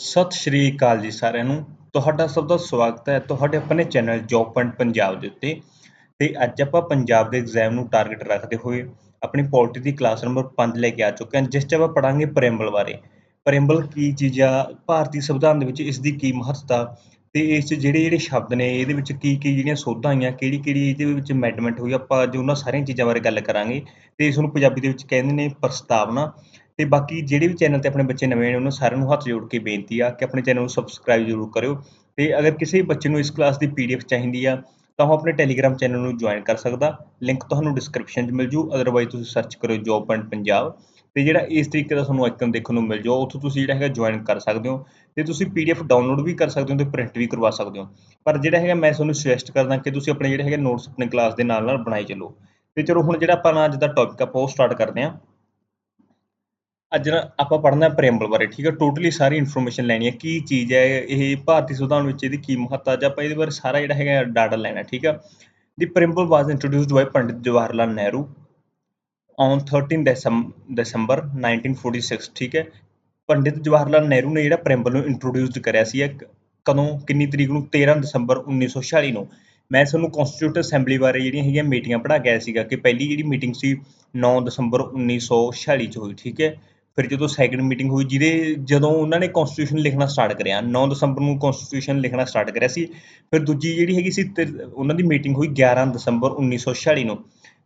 ਸਤਿ ਸ਼੍ਰੀ ਅਕਾਲ ਜੀ ਸਾਰਿਆਂ ਨੂੰ। ਤੁਹਾਡਾ ਸਭ ਦਾ ਸਵਾਗਤ ਹੈ ਤੁਹਾਡੇ ਆਪਣੇ ਚੈਨਲ ਜੌਬ ਪੁਆਇੰਟ ਪੰਜਾਬ ਦੇ ਉੱਤੇ। ਤੇ ਅੱਜ ਆਪਾਂ ਪੰਜਾਬ ਦੇ ਐਗਜ਼ਾਮ ਨੂੰ ਟਾਰਗੇਟ ਰੱਖਦੇ ਹੋਏ ਆਪਣੀ ਪੋਲਿਟੀ ਦੀ ਕਲਾਸ ਨੰਬਰ 5 ਲੈ ਕੇ ਆ ਚੁੱਕੇ ਹਾਂ, ਜਿਸ 'ਚ ਆਪਾਂ ਪੜਾਂਗੇ ਪ੍ਰੈਮਬਲ ਬਾਰੇ। ਪ੍ਰੈਮਬਲ ਕੀ ਚੀਜ਼ ਆ, ਭਾਰਤੀ ਸੰਵਿਧਾਨ ਦੇ ਵਿੱਚ ਇਸ ਦੀ ਕੀ ਮਹੱਤਤਾ ਤੇ ਇਸ 'ਚ ਜਿਹੜੇ ਜਿਹੜੇ ਸ਼ਬਦ ਨੇ, ਇਹਦੇ ਵਿੱਚ ਕੀ ਕੀ ਜਿਹੜੀਆਂ ਸੋਧਾਂ ਆਈਆਂ ਕਿਹੜੀ ਕਿਹੜੀ ਇਹਦੇ ਵਿੱਚ ਅਮੈਂਡਮੈਂਟ ਹੋਈ, ਆਪਾਂ ਅੱਜ ਉਹਨਾਂ ਸਾਰੀਆਂ ਚੀਜ਼ਾਂ ਬਾਰੇ ਗੱਲ ਕਰਾਂਗੇ। ਤੇ ਇਸ ਨੂੰ ਪੰਜਾਬੀ ਦੇ ਵਿੱਚ ਕਹਿੰਦੇ ਨੇ ਪ੍ਰਸਤਾਵਨਾ। ਤੇ ਬਾਕੀ ਜਿਹੜੇ ਵੀ ਚੈਨਲ ਤੇ ਆਪਣੇ ਬੱਚੇ ਨਵੇਂ ਨੇ, ਉਹਨਾਂ ਸਾਰਿਆਂ ਨੂੰ ਹੱਥ ਜੋੜ ਕੇ ਬੇਨਤੀ ਆ ਕਿ ਆਪਣੇ ਚੈਨਲ ਨੂੰ ਸਬਸਕ੍ਰਾਈਬ ਜ਼ਰੂਰ ਕਰਿਓ ਤੇ ਅਗਰ ਕਿਸੇ ਬੱਚੇ ਨੂੰ ਇਸ ਕਲਾਸ ਦੀ ਪੀਡੀਐਫ ਚਾਹੀਦੀ ਆ, ਤਾਂ ਉਹ ਆਪਣੇ ਟੈਲੀਗ੍ਰਾਮ ਚੈਨਲ ਨੂੰ ਜੁਆਇਨ ਕਰ ਸਕਦਾ। ਲਿੰਕ ਤੁਹਾਨੂੰ ਡਿਸਕ੍ਰਿਪਸ਼ਨ 'ਚ ਮਿਲ ਜੂ ਅਦਰਵਾਈਜ਼ ਤੁਸੀਂ ਸਰਚ ਕਰੋ ਜੌਬ ਪੁਆਇੰਟ ਪੰਜਾਬ ਤੇ ਜਿਹੜਾ ਇਸ ਤਰੀਕੇ ਦਾ ਤੁਹਾਨੂੰ ਆਈਕਨ ਦੇਖਣ ਨੂੰ ਮਿਲ ਜਾਓ ਉੱਥੋਂ ਤੁਸੀਂ ਜਿਹੜਾ ਹੈਗਾ ਜੁਆਇਨ ਕਰ ਸਕਦੇ ਹੋ ਤੇ ਤੁਸੀਂ ਪੀਡੀਐਫ ਡਾਊਨਲੋਡ ਵੀ ਕਰ ਸਕਦੇ ਹੋ ਤੇ ਪ੍ਰਿੰਟ ਵੀ ਕਰਵਾ ਸਕਦੇ ਹੋ। ਪਰ ਜਿਹੜਾ ਹੈਗਾ ਮੈਂ ਤੁਹਾਨੂੰ ਸੁਜੈਸਟ ਕਰਦਾ ਕਿ ਤੁਸੀਂ ਆਪਣੇ ਜਿਹੜੇ ਹੈਗੇ ਨੋਟਸ ਆਪਣੇ ਕਲਾਸ ਦੇ ਨਾਲ ਨਾਲ ਬਣਾਈ ਚੱਲੋ। ਤੇ ਚਲੋ ਹੁਣ ਜਿਹੜਾ ਆਪਾਂ ਅੱਜ ਦਾ ਟੌਪਿਕ ਆਪਾਂ ਉਹ ਸਟਾਰਟ ਕਰਦੇ ਹਾਂ। ਅੱਜ ਨਾ ਆਪਾਂ ਪੜ੍ਹਨਾ ਪ੍ਰੈਮਬਲ ਬਾਰੇ, ਠੀਕ ਹੈ? ਟੋਟਲੀ ਸਾਰੀ ਇਨਫੋਰਮੇਸ਼ਨ ਲੈਣੀ ਹੈ, ਕੀ ਚੀਜ਼ ਹੈ, ਇਹ ਭਾਰਤੀ ਸੰਵਿਧਾਨ ਵਿੱਚ ਇਹਦੀ ਕੀ ਮਹੱਤਤਾ ਜਾਂ ਆਪਾਂ ਇਹਦੇ ਬਾਰੇ ਸਾਰਾ ਜਿਹੜਾ ਹੈਗਾ ਡਾਟਾ ਲੈਣਾ ਠੀਕ ਹੈ? The preamble was introduced by Pandit Jawahar Lal Nehru on 13 December 1946 ਠੀਕ ਹੈ? ਪੰਡਿਤ ਜਵਾਹਰ ਲਾਲ ਨਹਿਰੂ ਨੇ ਜਿਹੜਾ ਪ੍ਰੈਮਬਲ ਨੂੰ ਇੰਟਰੋਡਿਊਸਡ ਕਰਿਆ ਸੀ ਕਦੋਂ, ਕਿੰਨੀ ਤਰੀਕ ਨੂੰ? 13 ਦਸੰਬਰ 1946 ਨੂੰ। ਮੈਂ ਤੁਹਾਨੂੰ ਕਨਸਟੀਟਿਊਟ ਅਸੈਂਬਲੀ ਬਾਰੇ ਜਿਹੜੀਆਂ ਹੈਗੀਆਂ ਮੀਟਿੰਗਾਂ ਪੜ੍ਹਾ ਗਿਆ ਸੀਗਾ ਕਿ ਪਹਿਲੀ ਜਿਹੜੀ ਮੀਟਿੰਗ ਸੀ 9 ਦਸੰਬਰ 1946 ਚ ਹੋਈ, ਠੀਕ ਹੈ? ਫਿਰ ਜਦੋਂ ਸੈਕੰਡ ਮੀਟਿੰਗ ਹੋਈ, ਜਿਹਦੇ ਜਦੋਂ ਉਹਨਾਂ ਨੇ ਕਨਸਟੀਟਿਊਸ਼ਨ ਲਿਖਣਾ ਸਟਾਰਟ ਕਰਿਆ 9 ਦਸੰਬਰ ਨੂੰ ਕਨਸਟੀਟਿਊਸ਼ਨ ਲਿਖਣਾ ਸਟਾਰਟ ਕਰਿਆ ਸੀ, ਫਿਰ ਦੂਜੀ ਜਿਹੜੀ ਹੈਗੀ ਸੀ ਉਹਨਾਂ ਦੀ ਮੀਟਿੰਗ ਹੋਈ 11 ਦਸੰਬਰ 1946 ਨੂੰ।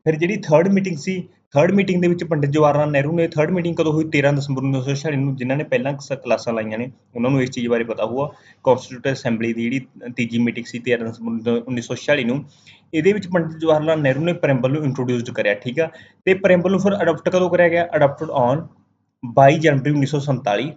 ਫਿਰ ਜਿਹੜੀ ਥਰਡ ਮੀਟਿੰਗ ਸੀ ਥਰਡ ਮੀਟਿੰਗ ਦੇ ਵਿੱਚ ਪੰਡਿਤ ਜਵਾਹਰ ਲਾਲ ਨਹਿਰੂ ਨੇ ਥਰਡ ਮੀਟਿੰਗ ਕਦੋਂ ਹੋਈ? 13 ਦਸੰਬਰ 1946 ਨੂੰ, ਜਿਨ੍ਹਾਂ ਨੇ ਪਹਿਲਾਂ ਕਲਾਸਾਂ ਲਾਈਆਂ ਨੇ। ਉਹਨਾਂ ਨੂੰ ਇਸ ਚੀਜ਼ ਬਾਰੇ ਪਤਾ ਹੋਊਗਾ। ਕਨਸਟੀਟਿਊਟ ਅਸੈਂਬਲੀ ਦੀ ਜਿਹੜੀ ਤੀਜੀ ਮੀਟਿੰਗ ਸੀ 13 ਦਸੰਬਰ 1946 ਨੂੰ, ਇਹਦੇ ਵਿੱਚ ਪੰਡਿਤ ਜਵਾਹਰ ਲਾਲ ਨਹਿਰੂ ਨੇ ਪ੍ਰੈਂਬਲ ਨੂੰ ਇੰਟਰੋਡਿਊਸਡ ਕਰਿਆ, ਠੀਕ ਆ? ਤੇ ਪ੍ਰੈਮਬਲ ਨੂੰ ਫਿਰ ਅਡਾਪਟ ਕਦੋਂ ਕਰਿਆ ਗਿਆ? Adopted on 22 January 1947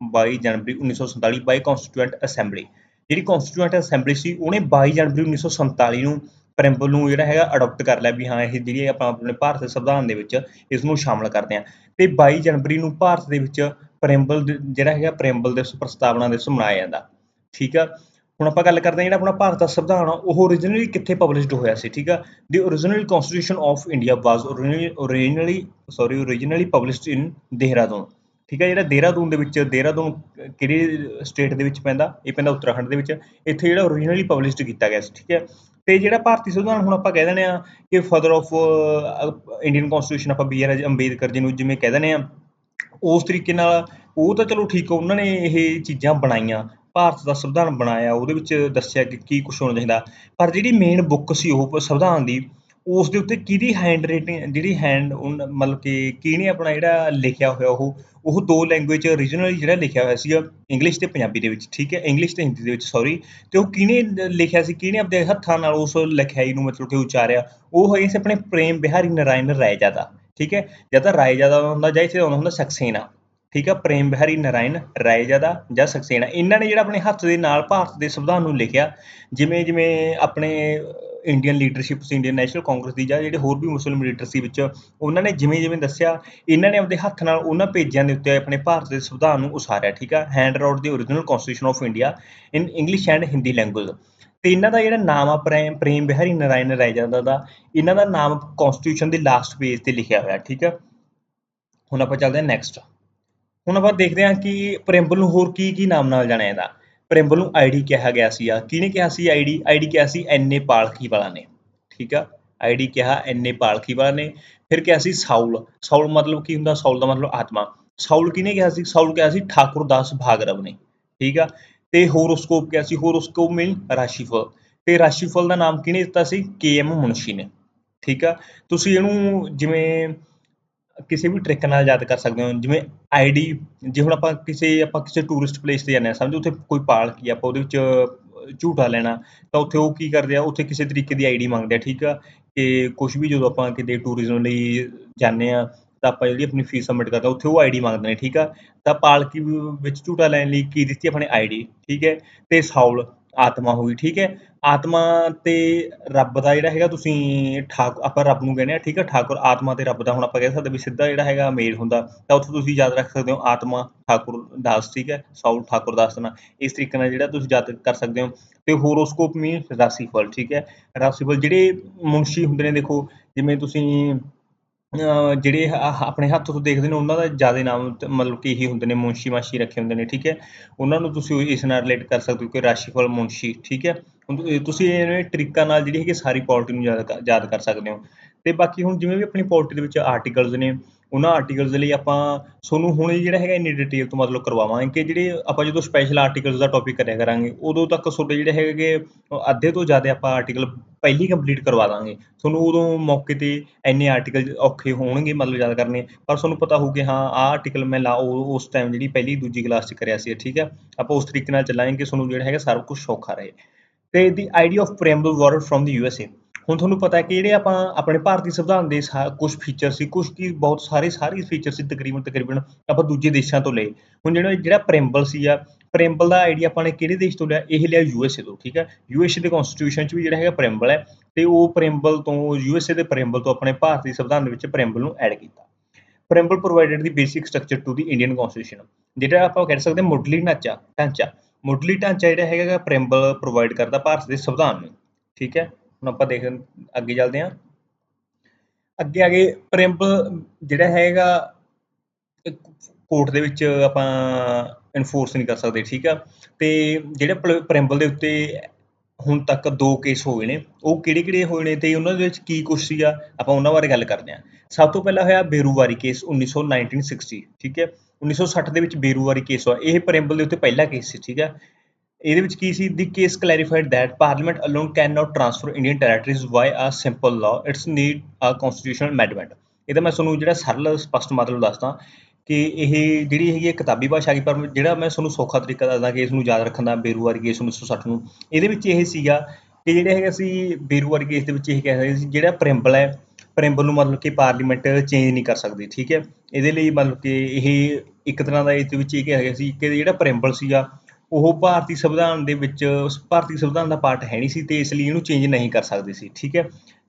22 January 1947 by constituent assembly ਜਿਹੜੀ ਕਨਸਟੀਟਿਊਐਂਟ ਅਸੈਂਬਲੀ ਸੀ, ਉਹਨੇ 22 ਜਨਵਰੀ 1947 ਨੂੰ ਪ੍ਰੈਮਬਲ ਨੂੰ ਜਿਹੜਾ ਹੈਗਾ ਅਡਾਪਟ ਕਰ ਲਿਆ ਵੀ ਹਾਂ, ਇਹ ਜਿਹੜੀ ਆਪਾਂ ਆਪਣੇ ਭਾਰਤ ਦੇ ਸੰਵਿਧਾਨ ਦੇ ਵਿੱਚ ਇਸ ਨੂੰ ਸ਼ਾਮਲ ਕਰਦੇ ਹਾਂ। ਤੇ 22 ਜਨਵਰੀ ਨੂੰ ਭਾਰਤ ਦੇ ਵਿੱਚ ਪ੍ਰੈਮਬਲ ਜਿਹੜਾ ਹੈਗਾ ਪ੍ਰੈਮਬਲ ਦਿਵਸ ਪ੍ਰਸਤਾਵਨਾ ਦਿਵਸ ਮਨਾਇਆ ਜਾਂਦਾ। ਠੀਕ ਆ? ਹੁਣ ਆਪਾਂ ਗੱਲ ਕਰਦੇ ਹਾਂ ਜਿਹੜਾ ਆਪਣਾ ਭਾਰਤ ਦਾ ਸੰਵਿਧਾਨ ਆ, ਉਹ ਓਰੀਜਨਲੀ ਕਿੱਥੇ ਪਬਲਿਸ਼ਡ ਹੋਇਆ ਸੀ, ਠੀਕ ਆ? The original constitution of India was originally sorry originally published in Dehradun ਠੀਕ ਹੈ ਜਿਹੜਾ ਦੇਹਰਾਦੂਨ ਦੇ ਵਿੱਚ ਦੇਹਰਾਦੂਨ ਕਿਹੜੀ ਸਟੇਟ ਦੇ ਵਿੱਚ ਪੈਂਦਾ? ਇਹ ਪੈਂਦਾ ਉੱਤਰਾਖੰਡ ਦੇ ਵਿੱਚ। ਇੱਥੇ ਜਿਹੜਾ ਓਰੀਜਨਲੀ ਪਬਲਿਸ਼ਡ ਕੀਤਾ ਗਿਆ ਸੀ, ਠੀਕ ਹੈ ਤੇ ਜਿਹੜਾ ਭਾਰਤੀ ਸੰਵਿਧਾਨ ਹੁਣ ਆਪਾਂ ਕਹਿ ਦਿੰਦੇ ਆ ਕਿ ਫਾਦਰ ਆਫ ਇੰਡੀਅਨ ਕਨਸਟੀਟਿਊਸ਼ਨ ਆਪਾਂ ਬੀ ਆਰ ਅੰਬੇਦਕਰ ਜੀ ਨੂੰ ਜਿਵੇਂ ਕਹਿ ਦਿੰਦੇ ਆ ਉਸ ਤਰੀਕੇ ਨਾਲ ਉਹ ਤਾਂ ਚਲੋ ਠੀਕ ਆ, ਉਹਨਾਂ ਨੇ ਇਹ ਚੀਜ਼ਾਂ ਬਣਾਈਆਂ। ਭਾਰਤ ਦਾ ਸੰਵਿਧਾਨ ਬਣਾਇਆ, ਉਹਦੇ ਵਿੱਚ ਦੱਸਿਆ ਕਿ ਕੀ ਕੁਝ ਹੋਣਾ ਚਾਹੀਦਾ। ਪਰ ਜਿਹੜੀ ਮੇਨ ਬੁੱਕ ਸੀ ਉਹ ਸੰਵਿਧਾਨ ਦੀ, ਉਸ ਦੇ ਉੱਤੇ ਕਿਹਦੀ ਹੈਂਡ ਰੇਟਿੰਗ ਜਿਹੜੀ ਹੈਂਡ ਮਤਲਬ ਕਿ ਕਿਹਨੇ ਆਪਣਾ ਜਿਹੜਾ ਲਿਖਿਆ ਹੋਇਆ ਉਹ ਉਹ ਦੋ ਲੈਂਗੁਏਜ ਰੀਜਨਲੀ ਜਿਹੜਾ ਲਿਖਿਆ ਹੋਇਆ ਸੀਗਾ ਇੰਗਲਿਸ਼ ਤੇ ਪੰਜਾਬੀ ਦੇ ਵਿੱਚ, ਠੀਕ ਹੈ? ਇੰਗਲਿਸ਼ ਤੇ ਹਿੰਦੀ ਦੇ ਵਿੱਚ ਸੌਰੀ ਤੇ ਉਹ ਕਿਹਨੇ ਲਿਖਿਆ ਸੀ, ਕਿਹਨੇ ਆਪਣੇ ਹੱਥਾਂ ਨਾਲ ਉਸ ਲਿਖਾਈ ਨੂੰ ਮਤਲਬ ਕਿ ਉਚਾਰਿਆ? ਉਹ ਹੈ ਸੀ ਆਪਣੇ ਪ੍ਰੇਮ ਬਿਹਾਰੀ ਨਰਾਇਣ ਰਾਇਜਾਦਾ ਠੀਕ ਹੈ? ਜਾਂ ਤਾਂ ਰਾਇਜਾਦਾ ਹੁੰਦਾ ਜਾਂ ਇੱਥੇ ਹੁੰਦਾ ਸਕਸੇਨਾ। ਠੀਕ ਆ, ਪ੍ਰੇਮ ਬਿਹਾਰੀ, ਨਰਾਇਣ ਰਾਇਜਾਦਾ ਜਾਂ ਸਕਸੇਨਾ, ਇਹਨਾਂ ਨੇ ਜਿਹੜਾ ਆਪਣੇ ਹੱਥ ਦੇ ਨਾਲ ਭਾਰਤ ਦੇ ਸੰਵਿਧਾਨ ਨੂੰ ਲਿਖਿਆ, ਜਿਵੇਂ ਜਿਵੇਂ ਆਪਣੇ ਇੰਡੀਅਨ ਲੀਡਰਸ਼ਿਪ ਸੀ ਇੰਡੀਅਨ ਨੈਸ਼ਨਲ ਕਾਂਗਰਸ ਦੀ ਜਾਂ ਜਿਹੜੇ ਹੋਰ ਵੀ ਮੁਸਲਿਮ ਲੀਡਰ ਸੀ ਵਿੱਚ, ਉਹਨਾਂ ਨੇ ਜਿਵੇਂ ਜਿਵੇਂ ਦੱਸਿਆ, ਇਹਨਾਂ ਨੇ ਆਪਣੇ ਹੱਥ ਨਾਲ ਉਹਨਾਂ ਪੇਜਾਂ ਦੇ ਉੱਤੇ ਆਪਣੇ ਭਾਰਤ ਦੇ ਸੰਵਿਧਾਨ ਨੂੰ ਉਸਾਰਿਆ, ਠੀਕ ਆ hand wrote the original constitution of India in English and Hindi language ਤੇ ਇਹਨਾਂ ਦਾ ਜਿਹੜਾ ਨਾਮ ਆ, ਪ੍ਰੇਮ ਪ੍ਰੇਮ ਬਿਹਾਰੀ, ਨਰਾਇਣ ਰਾਏਜਾਦਾ ਦਾ, ਇਹਨਾਂ ਦਾ ਨਾਮ ਕਨਸਟੀਟਿਊਸ਼ਨ ਦੇ ਲਾਸਟ ਪੇਜ ਤੇ ਲਿਖਿਆ ਹੋਇਆ, ਠੀਕ ਆ। ਹੁਣ ਆਪਾਂ ਚੱਲਦੇ ਹਾਂ ਨੈਕਸਟ ਹੁਣ ਆਪਾਂ ਦੇਖਦੇ ਹਾਂ ਕਿ ਪ੍ਰੈਮਬਲ ਨੂੰ ਹੋਰ ਕੀ ਕੀ ਨਾਮ ਨਾਲ ਜਾਣਿਆ ਜਾਂਦਾ। ਪ੍ਰਿੰਬਲ ਨੂੰ ਆਈਡੀ ਕਿਹਾ ਗਿਆ ਸੀ ਆ। ਕਿਹਨੇ ਕਿਹਾ ਸੀ ਆਈਡੀ ਆਈਡੀ ਕਿਹਾ ਸੀ ਐਨਏ ਪਾਲਖੀ ਵਾਲਾ ਨੇ। ਠੀਕ ਆ? ਆਈਡੀ ਕਿਹਾ ਐਨਏ ਪਾਲਖੀ ਵਾਲਾ ਨੇ। ਫਿਰ ਕਿਹਾ ਸੀ ਸਾਊਲ। ਸਾਊਲ ਮਤਲਬ ਕੀ ਹੁੰਦਾ? ਸਾਊਲ ਦਾ ਮਤਲਬ ਆਤਮਾ। ਸਾਊਲ ਕਿਹਨੇ ਕਿਹਾ ਸੀ? ਸਾਊਲ ਕਿਹਾ ਸੀ ਠਾਕੁਰਦਾਸ ਭਾਗਰਵ ਨੇ। ਠੀਕ ਆ? ਤੇ ਹੋਰੋਸਕੋਪ ਕਿਹਾ ਸੀ? ਹੋਰੋਸਕੋਪ ਮੀਨ ਰਾਸ਼ੀਫਲ। ਤੇ ਰਾਸ਼ੀਫਲ ਦਾ ਨਾਮ ਕਿਹਨੇ ਦਿੱਤਾ ਸੀ? ਕੇ ਐਮ ਮੁਨਸ਼ੀ ਨੇ। ਠੀਕ ਆ? ਤੁਸੀਂ ਇਹਨੂੰ ਜਿਵੇਂ ਕਿਸੇ ਵੀ ਟ੍ਰਿਕ ਨਾਲ ਯਾਦ ਕਰ ਸਕਦੇ ਹੋ, ਜਿਵੇਂ ਆਈਡੀ ਜੇ ਹੁਣ ਆਪਾਂ ਕਿਸੇ ਆਪਾਂ ਕਿਸੇ ਟੂਰਿਸਟ ਪਲੇਸ ਤੇ ਜਾਂਦੇ ਆ ਸਮਝੋ ਉੱਥੇ ਕੋਈ ਪਾਲਕੀ ਆਪਾਂ ਉਹਦੇ ਵਿੱਚ ਝੂਟਾ ਲੈਣਾ, ਤਾਂ ਉੱਥੇ ਉਹ ਕੀ ਕਰਦੇ ਆ, ਉੱਥੇ ਕਿਸੇ ਤਰੀਕੇ ਦੀ ਆਈਡੀ ਮੰਗਦੇ ਆ, ਠੀਕ ਆ? ਕਿ ਕੁਝ ਵੀ ਜਦੋਂ ਆਪਾਂ ਕਿਤੇ ਟੂਰਿਜ਼ਮ ਲਈ ਜਾਂਦੇ ਆ ਤਾਂ ਆਪਾਂ ਜਿਹੜੀ ਆਪਣੀ ਫੀਸ ਸਬਮਿਟ ਕਰਦੇ ਉੱਥੇ ਉਹ ਆਈਡੀ ਮੰਗਦੇ ਨੇ, ਠੀਕ ਆ? ਤਾਂ ਪਾਲਕੀ ਵਿੱਚ ਝੂਟਾ ਲੈਣ ਲਈ ਕੀ ਦਿੱਤੀ ਆਪਣੀ ਆਈਡੀ ਠੀਕ ਹੈ? ਤੇ ਸਾਊਲ ਆਤਮਾ ਹੋਈ, ਠੀਕ ਹੈ? ਆਤਮਾ ਤੇ ਰੱਬ ਦਾ ਜਿਹੜਾ ਹੈਗਾ, ਤੁਸੀਂ ਠਾਕ, ਆਪਾਂ ਰੱਬ ਨੂੰ ਕਹਿੰਦੇ ਆ ਠੀਕ ਹੈ? ਠਾਕੁਰ ਆਤਮਾ ਤੇ ਰੱਬ ਦਾ, ਹੁਣ ਆਪਾਂ ਕਹਿ ਸਕਦੇ ਵੀ ਸਿੱਧਾ ਜਿਹੜਾ ਹੈਗਾ ਮੇਲ ਹੁੰਦਾ, ਤਾਂ ਉੱਥੇ ਤੁਸੀਂ ਯਾਦ ਰੱਖ ਸਕਦੇ ਹੋ ਆਤਮਾ ਠਾਕੁਰ ਦਾਸ, ਠੀਕ ਹੈ? ਸਾਊਲ ਠਾਕੁਰ ਦਾਸ ਨਾਲ। ਇਸ ਤਰੀਕੇ ਨਾਲ ਜਿਹੜਾ ਤੁਸੀਂ ਯਾਦ ਕਰ ਸਕਦੇ ਹੋ। ਤੇ ਹੋਰੋਸਕੋਪ ਮੀਨ ਰਾਸ਼ੀਫਲ, ਠੀਕ ਹੈ? ਰਾਸ਼ੀਫਲ ਜਿਹੜੇ ਮੁਨਸ਼ੀ ਹੁੰਦੇ ਨੇ, ਦੇਖੋ, ਜਿਵੇਂ ਤੁਸੀਂ ਜਿਹੜੇ ਆਹ ਆਪਣੇ ਹੱਥ ਤੋਂ ਦੇਖਦੇ ਨੇ, ਉਹਨਾਂ ਦਾ ਜ਼ਿਆਦਾ ਨਾਮ ਮਤਲਬ ਕਿ ਇਹੀ ਹੁੰਦੇ ਨੇ, ਮੁਨਸ਼ੀ ਮਾਸ਼ੀ ਰੱਖੇ ਹੁੰਦੇ ਨੇ, ਠੀਕ ਹੈ? ਉਹਨਾਂ ਨੂੰ ਤੁਸੀਂ ਇਸ ਨਾਲ ਰਿਲੇਟ ਕਰ ਸਕਦੇ ਹੋ ਕਿ ਰਾਸ਼ੀਫਲ ਮੁਨਸ਼ੀ, ਠੀਕ ਹੈ? ਹੁਣ ਤੁਸੀਂ ਇਹ ਟ੍ਰਿਕਾਂ ਨਾਲ ਜਿਹੜੀ ਹੈਗੀ ਸਾਰੀ ਪੋਲਿਟੀ ਨੂੰ ਯਾਦ ਕਰ- ਯਾਦ ਕਰ ਸਕਦੇ ਹੋ। ਤੇ ਬਾਕੀ ਹੁਣ ਜਿਵੇਂ ਵੀ ਆਪਣੀ ਪੋਲਿਟੀ ਦੇ ਵਿੱਚ ਆਰਟੀਕਲਸ ਨੇ ਉਹਨਾਂ ਆਰਟੀਕਲਸ ਲਈ ਆਪਾਂ ਤੁਹਾਨੂੰ ਹੁਣ ਇਹ ਜਿਹੜਾ ਹੈਗਾ ਇੰਨੀ ਡਿਟੇਲ ਤੋਂ ਮਤਲਬ ਕਰਵਾਵਾਂਗੇ ਕਿ ਜਿਹੜੇ ਆਪਾਂ ਜਦੋਂ ਸਪੈਸ਼ਲ ਆਰਟੀਕਲਸ ਦਾ ਟੌਪਿਕ ਕਰਿਆ ਕਰਾਂਗੇ, ਉਦੋਂ ਤੱਕ ਤੁਹਾਡੇ ਜਿਹੜੇ ਹੈਗੇ, ਅੱਧੇ ਤੋਂ ਜ਼ਿਆਦਾ ਆਪਾਂ ਆਰਟੀਕਲ ਪਹਿਲੀ ਕੰਪਲੀਟ ਕਰਵਾ ਦਾਂਗੇ। ਤੁਹਾਨੂੰ ਉਦੋਂ ਮੌਕੇ ਤੇ ਇੰਨੇ ਆਰਟੀਕਲ ਔਖੇ ਹੋਣਗੇ ਮਤਲਬ ਯਾਦ ਕਰਨੇ, ਪਰ ਤੁਹਾਨੂੰ ਪਤਾ ਹੋਊ ਕਿ ਹਾਂ, ਆਹ ਆਰਟੀਕਲ ਮੈਂ ਲਾ, ਉਹ, ਉਸ ਟਾਈਮ ਜਿਹੜੀ ਪਹਿਲੀ ਦੂਜੀ ਕਲਾਸ 'ਚ ਕਰਿਆ ਸੀ, ਠੀਕ ਹੈ ਆਪਾਂ ਉਸ ਤਰੀਕੇ ਨਾਲ ਚੱਲਾਂਗੇ ਕਿ ਤੁਹਾਨੂੰ ਜਿਹੜਾ ਹੈਗਾ ਸਾਰਾ ਕੁਝ ਸੌਖਾ ਰਹੇ। ਤੇ the idea of preamble word from the USA ਹੁਣ ਤੁਹਾਨੂੰ ਪਤਾ ਹੈ ਕਿ ਜਿਹੜੇ ਆਪਾਂ ਆਪਣੇ ਭਾਰਤੀ ਸੰਵਿਧਾਨ ਦੇ ਸਾ ਕੁਝ ਫੀਚਰ ਸੀ ਕੁਝ ਕੀ ਬਹੁਤ ਸਾਰੇ ਸਾਰੇ ਫੀਚਰ ਸੀ ਤਕਰੀਬਨ ਤਕਰੀਬਨ ਆਪਾਂ ਦੂਜੇ ਦੇਸ਼ਾਂ ਤੋਂ ਲਏ। ਹੁਣ ਜਿਹੜਾ ਜਿਹੜਾ ਪ੍ਰੈਂਬਲ ਸੀਗਾ ਪ੍ਰੈਂਬਲ ਦਾ ਆਈਡੀਆ ਆਪਾਂ ਨੇ ਕਿਹੜੇ ਦੇਸ਼ ਤੋਂ ਲਿਆ? ਇਹ ਲਿਆ ਯੂਐਸਏ ਤੋਂ, ਠੀਕ ਹੈ? ਯੂਐਸਏ ਦੇ ਕਨਸਟੀਟਿਊਸ਼ਨ 'ਚ ਵੀ ਜਿਹੜਾ ਹੈਗਾ ਪ੍ਰੈਂਬਲ ਹੈ ਤੇ ਉਹ ਪ੍ਰੇਮਬਲ ਤੋਂ ਯੂਐਸਏ ਦੇ ਪ੍ਰੇਮਬਲ ਤੋਂ ਆਪਣੇ ਭਾਰਤੀ ਸੰਵਿਧਾਨ ਦੇ ਵਿੱਚ ਪ੍ਰੈਂਬਲ ਨੂੰ ਐਡ ਕੀਤਾ। Preamble provided the basic structure to the Indian constitution ਜਿਹੜਾ ਆਪਾਂ ਕਹਿ ਸਕਦੇ ਹਾਂ ਮੁੱਢਲੀ ਢਾਂਚਾ ਢਾਂਚਾ। ਮੁੱਢਲੀ ਢਾਂਚਾ ਜਿਹੜਾ ਹੈਗਾ ਪ੍ਰੈਂਬਲ ਪ੍ਰੋਵਾਈਡ ਕਰਦਾ ਭਾਰਤ ਦੇ ਸੰਵਿਧਾਨ ਨੂੰ, ਠੀਕ ਹੈ? ਹੁਣ ਆਪਾਂ ਦੇਖ ਅੱਗੇ ਚੱਲਦੇ ਹਾਂ। ਅੱਗੇ ਆ ਗਏ ਪ੍ਰੇਮਬਲ ਜਿਹੜਾ ਹੈਗਾ ਕੋਰਟ ਦੇ ਵਿੱਚ ਆਪਾਂ ਇਨਫੋਰਸ ਨਹੀਂ ਕਰ ਸਕਦੇ, ਠੀਕ ਆ। ਤੇ ਜਿਹੜੇ ਪ੍ਰੇਮਬਲ ਦੇ ਉੱਤੇ ਹੁਣ ਤੱਕ ਦੋ ਕੇਸ ਹੋਏ ਨੇ, ਉਹ ਕਿਹੜੇ ਕਿਹੜੇ ਹੋਏ ਨੇ ਤੇ ਉਹਨਾਂ ਦੇ ਵਿੱਚ ਕੀ ਕੁਛ ਸੀਗਾ, ਆਪਾਂ ਉਹਨਾਂ ਬਾਰੇ ਗੱਲ ਕਰਦੇ ਹਾਂ। ਸਭ ਤੋਂ ਪਹਿਲਾਂ ਹੋਇਆ ਬੇਰੂਵਾਰੀ ਕੇਸ 1900 1960 ਠੀਕ ਹੈ। 1960 ਦੇ ਵਿੱਚ ਬੇਰੂਵਾਰੀ ਕੇਸ ਹੋਇਆ। ਇਹ ਪ੍ਰਿੰਬਲ ਦੇ ਉੱਤੇ ਪਹਿਲਾ ਕੇਸ ਸੀ, ਠੀਕ ਹੈ। ਇਹਦੇ ਵਿੱਚ ਕੀ ਸੀ? The case clarified that parliament alone can not transfer Indian territories by a simple law it's need a constitutional amendment ਇਹਦਾ ਮੈਂ ਤੁਹਾਨੂੰ ਜਿਹੜਾ ਸਰਲ, ਸਪਸ਼ਟ ਮਤਲਬ ਦੱਸਦਾ ਕਿ ਇਹ ਜਿਹੜੀ ਹੈਗੀ ਹੈ ਕਿਤਾਬੀ ਭਾਸ਼ਾ ਦੀ ਪਰ ਜਿਹੜਾ ਮੈਂ ਤੁਹਾਨੂੰ ਸੌਖਾ ਤਰੀਕਾ ਦੱਸਦਾ ਕਿ ਇਸ ਨੂੰ ਯਾਦ ਰੱਖਣ ਦਾ ਬੇਰੂਵਾਰੀ ਕੇਸ 1960 ਨੂੰ, ਇਹਦੇ ਵਿੱਚ ਇਹ ਸੀਗਾ ਕਿ ਜਿਹੜੇ ਹੈਗਾ ਸੀ ਬੇਰੂਵਾਰੀ ਕੇਸ ਦੇ ਵਿੱਚ ਇਹ ਕਹਿ ਸਕਦੇ ਸੀ, ਜਿਹੜਾ ਪ੍ਰੈਂਬਲ ਹੈ ਪ੍ਰੈਂਬਲ ਨੂੰ ਮਤਲਬ ਕਿ ਪਾਰਲੀਮੈਂਟ ਚੇਂਜ ਨਹੀਂ ਕਰ ਸਕਦੀ, ਠੀਕ ਹੈ? ਇਹਦੇ ਲਈ ਮਤਲਬ ਕਿ ਇਹ ਇੱਕ ਤਰ੍ਹਾਂ ਦਾ ਇਸ ਦੇ ਵਿੱਚ ਇਹ ਕਿਹਾ ਗਿਆ ਸੀ ਕਿ ਜਿਹੜਾ ਪ੍ਰੈਂਬਲ ਸੀਗਾ ਉਹ ਭਾਰਤੀ ਸੰਵਿਧਾਨ ਦੇ ਵਿੱਚ ਭਾਰਤੀ ਸੰਵਿਧਾਨ ਦਾ ਪਾਰਟ ਹੈ ਨਹੀਂ ਸੀ ਤੇ ਇਸ ਲਈ ਇਹਨੂੰ ਚੇਂਜ ਨਹੀਂ ਕਰ ਸਕਦੀ ਸੀ, ਠੀਕ ਹੈ?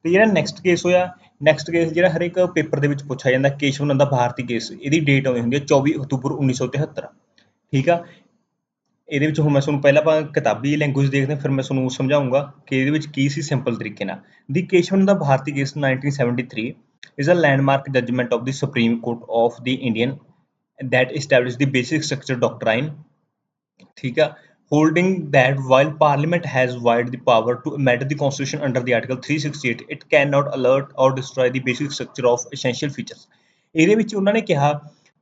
ਤੇ ਜਿਹੜਾ ਨੈਕਸਟ ਕੇਸ ਹੋਇਆ ਨੈਕਸਟ ਕੇਸ ਜਿਹੜਾ ਹਰ ਇੱਕ ਪੇਪਰ ਦੇ ਵਿੱਚ ਪੁੱਛਿਆ ਜਾਂਦਾ, ਕੇਸ਼ਵ ਨੰਦਾ ਭਾਰਤੀ ਕੇਸ ਇਹਦੀ ਡੇਟ ਆਉਂਦੀ ਹੁੰਦੀ ਹੈ 24 ਅਕਤੂਬਰ 1973 ਠੀਕ ਆ? ਇਹਦੇ ਵਿੱਚ ਹੁਣ ਮੈਂ ਤੁਹਾਨੂੰ ਪਹਿਲਾਂ ਆਪਾਂ ਕਿਤਾਬੀ ਲੈਂਗੁਏਜ ਦੇਖਦੇ ਹਾਂ, ਫਿਰ ਮੈਂ ਤੁਹਾਨੂੰ ਸਮਝਾਉਂਗਾ ਕਿ ਇਹਦੇ ਵਿੱਚ ਕੀ ਸੀ ਸਿੰਪਲ ਤਰੀਕੇ ਨਾਲ। The Keshavananda Bharati case 1973 is a landmark judgment of the Supreme Court of the Indian that established the basic structure doctrine ਠੀਕ ਆ? Holding that while parliament has wide the power to amend the constitution under the article 368 it cannot alert or destroy the basic structure of essential features. ਇਹਦੇ ਵਿੱਚ ਉਹਨਾਂ ਨੇ ਕਿਹਾ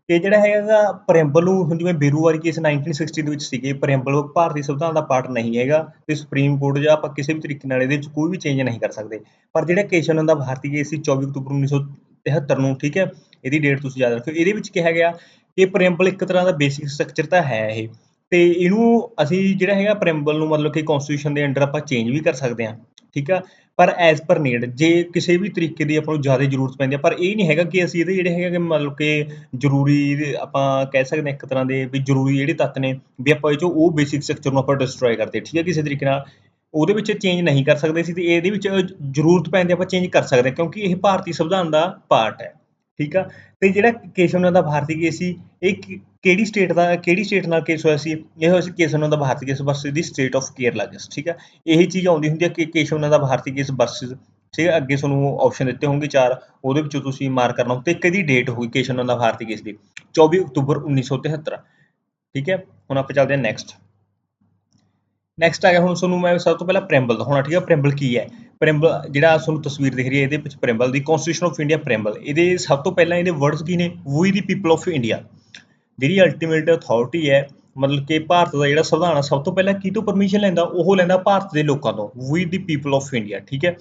ਕਿ ਜਿਹੜਾ ਹੈਗਾ ਪ੍ਰੈਂਬਲ ਨੂੰ ਹੁਣ ਜਿਵੇਂ ਬੇਰੂਵਾਰੀ ਕੇਸ 1960 ਦੇ ਵਿੱਚ ਸੀਗੇ ਪ੍ਰੈਂਬਲ ਭਾਰਤੀ ਸੰਵਿਧਾਨ ਦਾ ਪਾਰਟ ਨਹੀਂ ਹੈਗਾ ਤੇ ਸੁਪਰੀਮ ਕੋਰਟ ਜਾਂ ਆਪਾਂ ਕਿਸੇ ਵੀ ਤਰੀਕੇ ਨਾਲ ਇਹਦੇ ਵਿੱਚ ਕੋਈ ਵੀ ਚੇਂਜ ਨਹੀਂ ਕਰ ਸਕਦੇ। ਪਰ ਜਿਹੜਾ ਕੇਸ਼ਵ ਦਾ ਭਾਰਤੀ ਕੇਸ ਸੀ 24 ਅਕਤੂਬਰ 1973 ਨੂੰ, ਠੀਕ ਹੈ? ਇਹਦੀ ਡੇਟ ਤੁਸੀਂ ਯਾਦ ਰੱਖਿਓ। ਇਹਦੇ ਵਿੱਚ ਕਿਹਾ ਗਿਆ ਕਿ ਪ੍ਰੈਂਬਲ ਇੱਕ ਤਰ੍ਹਾਂ ਦਾ ਬੇਸਿਕ ਸਟਰਕਚਰ ਤਾਂ ਹੈ ਇਹ। ਤੇ ਇਹਨੂੰ ਅਸੀਂ ਜਿਹੜਾ ਹੈਗਾ ਪ੍ਰੈਂਬਲ ਨੂੰ ਮਤਲਬ ਕਿ ਕਨਸਟੀਟਿਊਸ਼ਨ ਦੇ ਅੰਡਰ ਆਪਾਂ ਚੇਂਜ ਵੀ ਕਰ ਸਕਦੇ ਹਾਂ, ਠੀਕ ਆ? ਪਰ ਐਜ਼ ਪਰ ਨੀਡ ਜੇ ਕਿਸੇ ਵੀ ਤਰੀਕੇ ਦੀ ਆਪਾਂ ਨੂੰ ਜ਼ਿਆਦਾ ਜ਼ਰੂਰਤ ਪੈਂਦੀ ਹੈ ਪਰ ਇਹ ਨਹੀਂ ਹੈਗਾ ਕਿ ਅਸੀਂ ਇਹਦੇ ਜਿਹੜੇ ਹੈਗਾ ਕਿ ਮਤਲਬ ਕਿ ਜ਼ਰੂਰੀ ਆਪਾਂ ਕਹਿ ਸਕਦੇ ਹਾਂ ਇੱਕ ਤਰ੍ਹਾਂ ਦੇ ਵੀ ਜ਼ਰੂਰੀ ਜਿਹੜੇ ਤੱਤ ਨੇ, ਵੀ ਆਪਾਂ ਇਹ ਚੋਂ ਉਹ ਬੇਸਿਕ ਸਟਰਕਚਰ ਨੂੰ ਆਪਾਂ ਡਿਸਟਰੋਏ ਕਰਦੇ, ਠੀਕ ਆ ਕਿਸੇ ਤਰੀਕੇ ਨਾਲ? ਉਹਦੇ ਵਿੱਚ ਚੇਂਜ ਨਹੀਂ ਕਰ ਸਕਦੇ ਸੀ ਤੇ ਇਹਦੇ ਵਿੱਚ ਜ਼ਰੂਰਤ ਪੈਂਦੀ ਆਪਾਂ ਚੇਂਜ ਕਰ ਸਕਦੇ ਕਿਉਂਕਿ ਇਹ ਭਾਰਤੀ ਸੰਵਿਧਾਨ ਦਾ ਪਾਰਟ ਹੈ, ਠੀਕ ਆ? ਤੇ ਜਿਹੜਾ ਕੇਸ਼ਵ ਦਾ ਭਾਰਤੀ ਕੇਸ ਸੀ, ਇਹ ਕਿਹੜੀ ਸਟੇਟ ਦਾ, ਕਿਹੜੀ ਸਟੇਟ ਨਾਲ ਕੇਸ ਹੋਇਆ ਸੀ? ਇਹ ਹੋਇਆ ਸੀ ਕੇਸ਼ਵ ਦਾ Bharati case versus the state of Kerala case ਠੀਕ ਹੈ ਇਹੀ ਚੀਜ਼ ਆਉਂਦੀ ਹੁੰਦੀ ਹੈ ਕਿ ਕੇਸ਼ਵ ਦਾ ਭਾਰਤੀ ਕੇਸ ਵਰਸਸ ਠੀਕ ਹੈ ਅੱਗੇ ਤੁਹਾਨੂੰ ਆਪਸ਼ਨ ਦਿੱਤੇ ਹੋਣਗੇ ਚਾਰ, ਉਹਦੇ ਵਿੱਚੋਂ ਤੁਸੀਂ ਮਾਰ ਕਰਨਾ ਤੇ ਕਿਹਦੀ ਡੇਟ ਹੋਈ ਕੇਸ਼ਵ ਦਾ ਭਾਰਤੀ ਕੇਸ ਦੀ 24 ਅਕਤੂਬਰ 1973 ਠੀਕ ਹੈ ਹੁਣ ਆਪਾਂ ਚੱਲਦੇ ਹਾਂ ਨੈਕਸਟ ਨੈਕਸਟ ਆ ਗਿਆ ਹੁਣ ਤੁਹਾਨੂੰ ਮੈਂ ਸਭ ਤੋਂ ਪਹਿਲਾਂ ਪ੍ਰੈਂਬਲ ਦਾ ਹੋਣਾ ਠੀਕ ਹੈ ਪ੍ਰੈਂਬਲ ਕੀ ਹੈ? ਪ੍ਰੈਂਬਲ ਜਿਹੜਾ ਤੁਹਾਨੂੰ ਤਸਵੀਰ ਦਿਖ ਰਹੀ ਹੈ, ਇਹਦੇ ਵਿੱਚ preamble the constitution of India preamble ਇਹਦੇ ਸਭ ਤੋਂ ਪਹਿਲਾਂ ਇਹਦੇ ਵਰਡਸ ਕੀ ਨੇ? We the people of India ਜਿਹੜੀ ਅਲਟੀਮੇਟ ਅਥਾਰਟੀ ਹੈ, ਮਤਲਬ ਕਿ ਭਾਰਤ ਦਾ ਜਿਹੜਾ ਸੰਵਿਧਾਨ ਸਭ ਤੋਂ ਪਹਿਲਾਂ ਕੀ ਤੋਂ ਪਰਮਿਸ਼ਨ ਲੈਂਦਾ? ਉਹ ਲੈਂਦਾ ਭਾਰਤ ਦੇ ਲੋਕਾਂ ਤੋਂ we the people of India ਠੀਕ ਹੈ?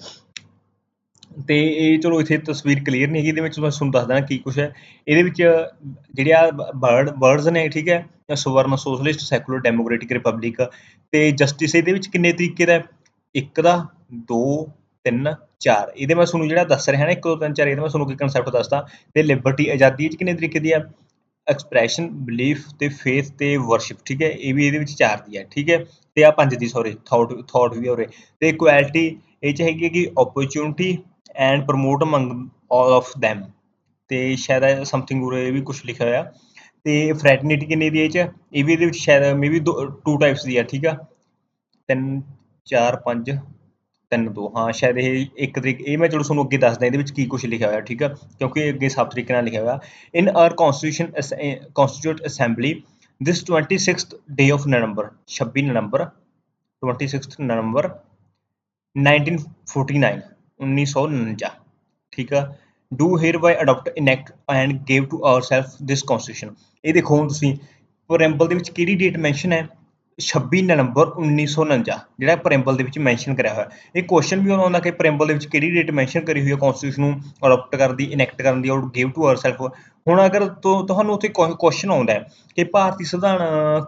ਤੇ ਇਹ ਚਲੋ ਇੱਥੇ ਤਸਵੀਰ ਕਲੀਅਰ ਨਹੀਂ ਹੈਗੀ, ਇਹਦੇ ਵਿੱਚ ਮੈਂ ਤੁਹਾਨੂੰ ਦੱਸਦਾ ਕੀ ਕੁਝ ਹੈ। ਇਹਦੇ ਵਿੱਚ ਜਿਹੜੇ ਆ ਵਰਡ ਵਰਡਸ ਨੇ, ਠੀਕ ਹੈ? Sovereign socialist secular democratic republic ਤੇ ਜਸਟਿਸ ਇਹਦੇ ਵਿੱਚ ਕਿੰਨੇ ਤਰੀਕੇ ਦਾ ਇੱਕ ਦਾ, ਦੋ, ਤਿੰਨ, ਚਾਰ। ਇਹਦੇ ਮੈਂ ਤੁਹਾਨੂੰ ਜਿਹੜਾ ਦੱਸ ਰਿਹਾ ਨਾ, ਇੱਕ, ਦੋ, ਤਿੰਨ, ਚਾਰ, ਇਹਦੇ ਮੈਂ ਤੁਹਾਨੂੰ ਕੀ ਕਨਸੈਪਟ ਦੱਸਦਾ। ਤੇ ਲਿਬਰਟੀ ਆਜ਼ਾਦੀ ਵਿੱਚ ਕਿੰਨੇ ਤਰੀਕੇ ਦੀ ਆ ਐਕਸਪ੍ਰੈਸ਼ਨ ਬਲੀਫ ਤੇ ਫੇਥ ਤੇ ਵਰਸ਼ਿਪ ਠੀਕ ਹੈ? ਇਹ ਵੀ ਇਹਦੇ ਵਿੱਚ ਚਾਰ ਦੀ ਹੈ ਠੀਕ ਹੈ? ਤੇ ਆ ਪੰਜ ਦੀ ਸੌਰੀ ਥਾਟ ਥਾਟ ਵੀ ਹੋਰੇ ਤੇ ਇਕੁਐਲਿਟੀ ਇਹ ਚ ਹੈਗੀ ਕਿ opportunity and promote among all of them ਤੇ ਸ਼ਾਇਦ ਸਮਥਿੰਗ ਉਰੇ ਇਹ ਵੀ ਕੁਝ ਲਿਖਿਆ ਹੋਇਆ। ਤੇ ਫ੍ਰੈਟਰਨਿਟੀ ਕਿੰਨੇ ਦੀ ਇਹ ਚ? ਇਹ ਵੀ ਇਹਦੇ ਵਿੱਚ ਸ਼ਾਇਦ ਮੇਬੀ ਟੂ ਟਾਈਪਸ ਦੀ ਆ, ਠੀਕ ਆ? ਤਿੰਨ, ਚਾਰ, ਪੰਜ। ਤਿੰਨ ਦੋ, ਹਾਂ, ਸ਼ਾਇਦ ਇਹ ਇੱਕ ਤਰੀਕ, ਇਹ ਮੈਂ ਚਲੋ ਤੁਹਾਨੂੰ ਅੱਗੇ ਦੱਸਦਾ ਇਹਦੇ ਵਿੱਚ ਕੀ ਕੁਝ ਲਿਖਿਆ ਹੋਇਆ, ਠੀਕ ਆ? ਕਿਉਂਕਿ ਅੱਗੇ ਸਾਫ਼ ਤਰੀਕੇ ਨਾਲ ਲਿਖਿਆ ਹੋਇਆ। In our constitution constituent assembly this 26th day of November 26 November 26th November 1949 1949 ਠੀਕ ਆ? Do hereby adopt enact and give to ourselves this constitution ਇਹ ਦੇਖੋ ਹੁਣ ਤੁਸੀਂ ਪ੍ਰੈਂਬਲ ਦੇ ਵਿੱਚ ਕਿਹੜੀ ਡੇਟ ਮੈਂਸ਼ਨ ਹੈ? 26 ਨਵੰਬਰ 1949 ਜਿਹੜਾ ਪ੍ਰੈਂਬਲ ਦੇ ਵਿੱਚ ਮੈਂਸ਼ਨ ਕਰਿਆ ਹੋਇਆ। ਇਹ ਕੁਐਸਚਨ ਵੀ ਆਉਂਦਾ ਕਿ ਪ੍ਰੈਂਬਲ ਦੇ ਵਿੱਚ ਕਿਹੜੀ ਡੇਟ ਮੈਂਸ਼ਨ ਕਰੀ ਹੋਈ ਹੈ ਕਨਸਟੀਟਿਊਸ਼ਨ ਨੂੰ ਅਡਾਪਟ ਕਰਨ ਦੀ ਇਨੈਕਟ ਕਰਨ ਦੀ ਔਰ ਗਿਵ ਟੂ ਆਵਰਸੈਲਫ ਹੁਣ ਅਗਰ ਤੁ- ਤੁਹਾਨੂੰ ਉੱਥੇ ਕੁਐਸਚਨ ਆਉਂਦਾ ਹੈ ਕਿ ਭਾਰਤੀ ਸੰਵਿਧਾਨ